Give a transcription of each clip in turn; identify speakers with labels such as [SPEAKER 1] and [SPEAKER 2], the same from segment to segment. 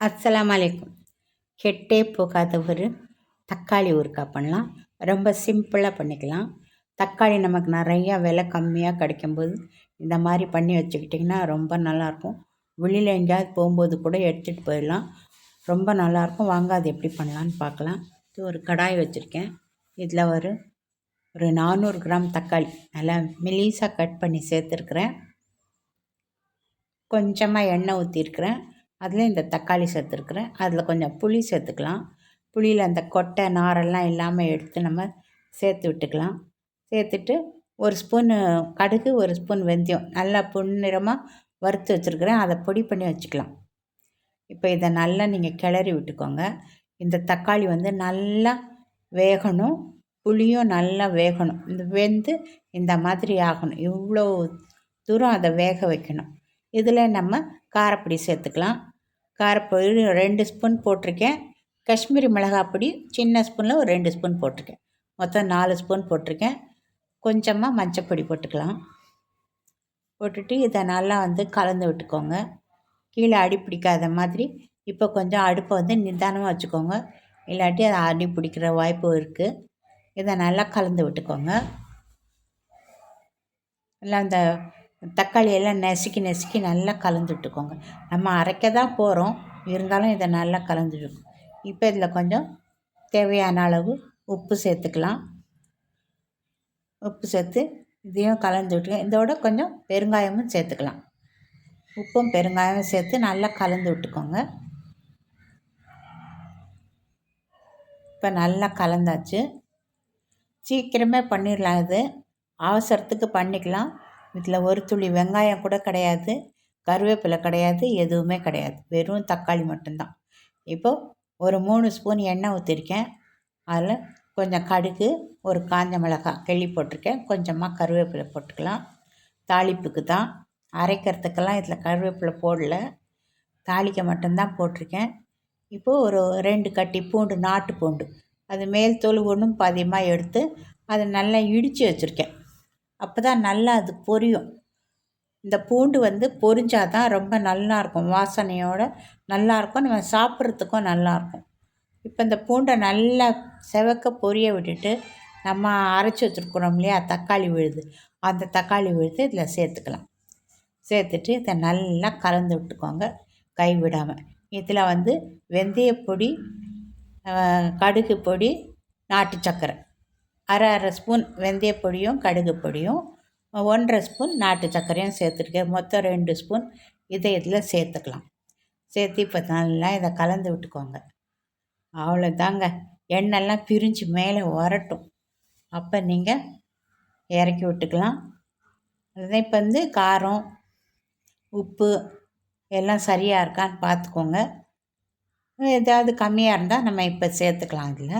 [SPEAKER 1] அஸ்லாம் அலைக்கும். கெட்டே போகாத ஒரு தக்காளி ஊறுக்காய் பண்ணலாம். ரொம்ப சிம்பிளாக பண்ணிக்கலாம். தக்காளி நமக்கு நிறையா விலை கம்மியாக கிடைக்கும்போது இந்த மாதிரி பண்ணி வச்சுக்கிட்டிங்கன்னா ரொம்ப நல்லாயிருக்கும். வெளியில் எங்கேயாவது போகும்போது கூட எடுத்துகிட்டு போயிடலாம். ரொம்ப நல்லாயிருக்கும். வாங்க அது எப்படி பண்ணலான்னு பார்க்கலாம். இது ஒரு கடாய் வச்சுருக்கேன். இதில் ஒரு ஒரு நானூறு கிராம் தக்காளி. நல்லா மெலீஸாக கட் பண்ணி சேர்த்துருக்குறேன். கொஞ்சமாக எண்ணெய் ஊற்றிருக்கிறேன். அதில் இந்த தக்காளி சேர்த்துருக்குறேன். அதில் கொஞ்சம் புளி சேர்த்துக்கலாம். புளியில் அந்த கொட்டை நாரெல்லாம் இல்லாமல் எடுத்து நம்ம சேர்த்து விட்டுக்கலாம். சேர்த்துட்டு ஒரு ஸ்பூனு கடுகு ஒரு ஸ்பூன் வெந்தயம். நல்லா பொன்னிறமாக வறுத்து வச்சுருக்குறேன். அதை பொடி பண்ணி வச்சுக்கலாம். இப்போ இதை நல்லா நீங்கள் கிளறி விட்டுக்கோங்க. இந்த தக்காளி வந்து நல்லா வேகணும். புளியும் நல்லா வேகணும். இந்த வெந்து இந்த மாதிரி ஆகணும். இவ்வளோ தூரம் அதை வேக வைக்கணும். இதில் நம்ம காரப்பொடி சேர்த்துக்கலாம். காரப்பொடி ரெண்டு ஸ்பூன் போட்டிருக்கேன். காஷ்மீரி மிளகாய் பொடி சின்ன ஸ்பூனில் ஒரு ரெண்டு ஸ்பூன் போட்டிருக்கேன். மொத்தம் நாலு ஸ்பூன் போட்டிருக்கேன். கொஞ்சமாக மஞ்சப்பொடி போட்டுக்கலாம். போட்டுட்டு இதை நல்லா வந்து கலந்து விட்டுக்கோங்க. கீழே அடி பிடிக்காத மாதிரி. இப்போ கொஞ்சம் அடுப்பை வந்து நிதானமாக வச்சுக்கோங்க. இல்லாட்டி அதை அடி பிடிக்கிற வாய்ப்பு இருக்குது இதை நல்லா கலந்து விட்டுக்கோங்க. எல்லாம் அந்த தக்காளி எல்லாம் நசுக்கி நசுக்கி நல்லா கலந்து விட்டுக்கோங்க நம்ம அரைக்க தான் போகிறோம் இருந்தாலும் இதை நல்லா கலந்துட்டு இப்போ இதில் கொஞ்சம் தேவையான அளவு உப்பு சேர்த்துக்கலாம். உப்பு சேர்த்து இதையும் கலந்து விட்டுருங்க இதோட கொஞ்சம் பெருங்காயமும் சேர்த்துக்கலாம். உப்பும் பெருங்காயமும் சேர்த்து நல்லா கலந்து விட்டுக்கோங்க. இப்போ நல்லா கலந்தாச்சு. சீக்கிரமே பண்ணிடலாம் இது. அவசரத்துக்கு பண்ணிக்கலாம். இதில் ஒரு துளி வெங்காயம் கூட கிடையாது கருவேப்பிலை கிடையாது எதுவுமே கிடையாது. வெறும் தக்காளி மட்டும்தான். இப்போது ஒரு மூணு ஸ்பூன் எண்ணெய் ஊற்றிருக்கேன் அதில் கொஞ்சம் கடுகு ஒரு காஞ்ச மிளகாய் கிள்ளி போட்டிருக்கேன். கொஞ்சமாக கருவேப்பிலை போட்டுக்கலாம். தாளிப்புக்கு தான். அரைக்கிறதுக்கெல்லாம் இதில் கருவேப்பிலை போடல. தாளிக்க மட்டும்தான் போட்டிருக்கேன். இப்போது ஒரு ரெண்டு கட்டி பூண்டு நாட்டு பூண்டு. அது மேல் தோல் ஒன்றும் பாதியமாக எடுத்து அதை நல்லா இடித்து வச்சுருக்கேன். அப்போ தான் நல்லா அது பொரியும். இந்த பூண்டு வந்து பொரிஞ்சால் தான் ரொம்ப நல்லாயிருக்கும். வாசனையோடு நல்லாயிருக்கும். நம்ம சாப்பிட்றதுக்கும் நல்லாயிருக்கும். இப்போ இந்த பூண்டை நல்லா செவக்க பொரிய விட்டுட்டு நம்ம அரைச்சி வச்சுருக்குறோம் இல்லையா? தக்காளி விழுது. அந்த தக்காளி விழுது இதில் சேர்த்துக்கலாம். சேர்த்துட்டு இதை நல்லா கலந்து விட்டுக்கோங்க. கை விடாமல் இதில் வந்து வெந்தயப்பொடி கடுகு பொடி நாட்டு சர்க்கரை அரை அரை ஸ்பூன் வெந்தய பொடியும் கடுகு பொடியும் ஒன்றரை ஸ்பூன் நாட்டு சர்க்கரையும் சேர்த்துருக்கேன். மொத்தம் ரெண்டு ஸ்பூன் இதை இதில் சேர்த்துக்கலாம். சேர்த்து இப்போ நல்லா இதை கலந்து விட்டுக்கோங்க. அவ்வளோதாங்க. எண்ணெய்லாம் பிரிஞ்சு மேலே வரட்டும். அப்போ நீங்கள் இறக்கி விட்டுக்கலாம். அதுதான் இப்போ வந்து காரம் உப்பு எல்லாம் சரியாக இருக்கான்னு பார்த்துக்கோங்க. ஏதாவது கம்மியாக இருந்தால் நம்ம இப்போ சேர்த்துக்கலாம் இதில்.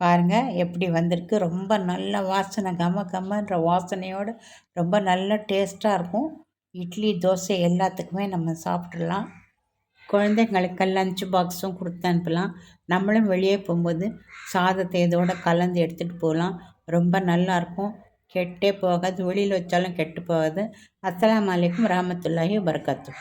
[SPEAKER 1] பாருங்கள் எப்படி வந்திருக்கு. ரொம்ப நல்ல வாசனை கம கமன்ற வாசனையோடு ரொம்ப நல்ல டேஸ்ட்டாக இருக்கும். இட்லி தோசை எல்லாத்துக்குமே நம்ம சாப்பிட்றலாம் குழந்தைங்களுக்கு லஞ்ச் பாக்ஸும் கொடுத்து அனுப்பலாம். நம்மளும் வெளியே போகும்போது சாதத்தை இதோட கலந்து எடுத்துகிட்டு போகலாம். ரொம்ப நல்லாயிருக்கும் கெட்டே போகாது. வெளியில் வச்சாலும் கெட்டு போகாது. அஸ்லாம் வலைக்கம் ரஹமத்துல்லாஹி வரகாத்து